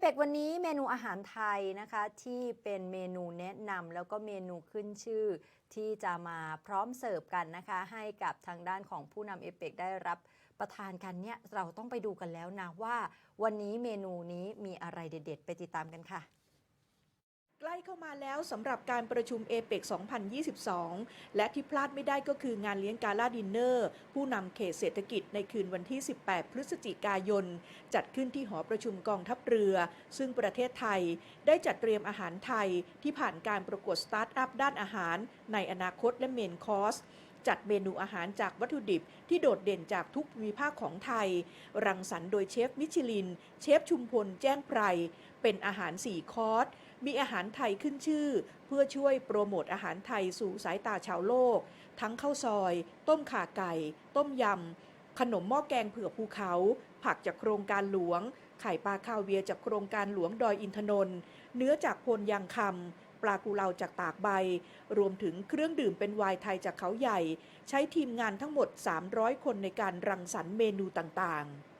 เปกวันนี้เมนูอาหารไทยนะคะที่เป็นเมนูแนะนำแล้วก็เมนูขึ้นชื่อ ที่จะมาพร้อมเสิร์ฟกันนะคะ ให้กับทางด้านของผู้นำเอเปกได้รับประทานกันเนี่ยเราต้องไปดูกันแล้วนะว่า วันนี้เมนูนี้มีอะไรเด็ด ๆ ไปติดตามกันค่ะ ใกล้เข้ามาแล้วสำหรับการประชุมเอเปก2022 และที่พลาดไม่ได้ก็คืองานเลี้ยงกาลาดินเนอร์ ผู้นำเขตเศรษฐกิจในคืนวันที่ 18 พฤศจิกายน จัดขึ้นที่หอประชุมกองทัพเรือ ซึ่งประเทศไทยได้จัดเตรียมอาหารไทยที่ผ่านการประกวดสตาร์ทอัพด้านอาหารในอนาคตและเมนคอร์ส จัดเมนูอาหารจากวัตถุดิบที่โดดเด่นจากทุกภูมิภาคของไทย รังสรรค์โดยเชฟมิชลิน เชฟชุมพลแจ้งไพร เป็นอาหาร4คอร์สมีอาหารไทยขึ้นชื่อ เพื่อช่วยโปรโมทอาหารไทยสู่สายตาชาวโลก ทั้งข้าวซอย ต้มข่าไก่ ต้มยำ ขนมหม้อแกงเผือกภูเขา ผักจากโครงการหลวง ไข่ปลาคาเวียจากโครงการหลวงดอยอินทนนท์เนื้อจากพลยางคำ ปลากุเลาจากตากใบ รวมถึงเครื่องดื่มเป็นไวน์ไทยจากเขาใหญ่ ใช้ทีมงานทั้งหมด 300 คนในการรังสรรค์เมนูต่างๆ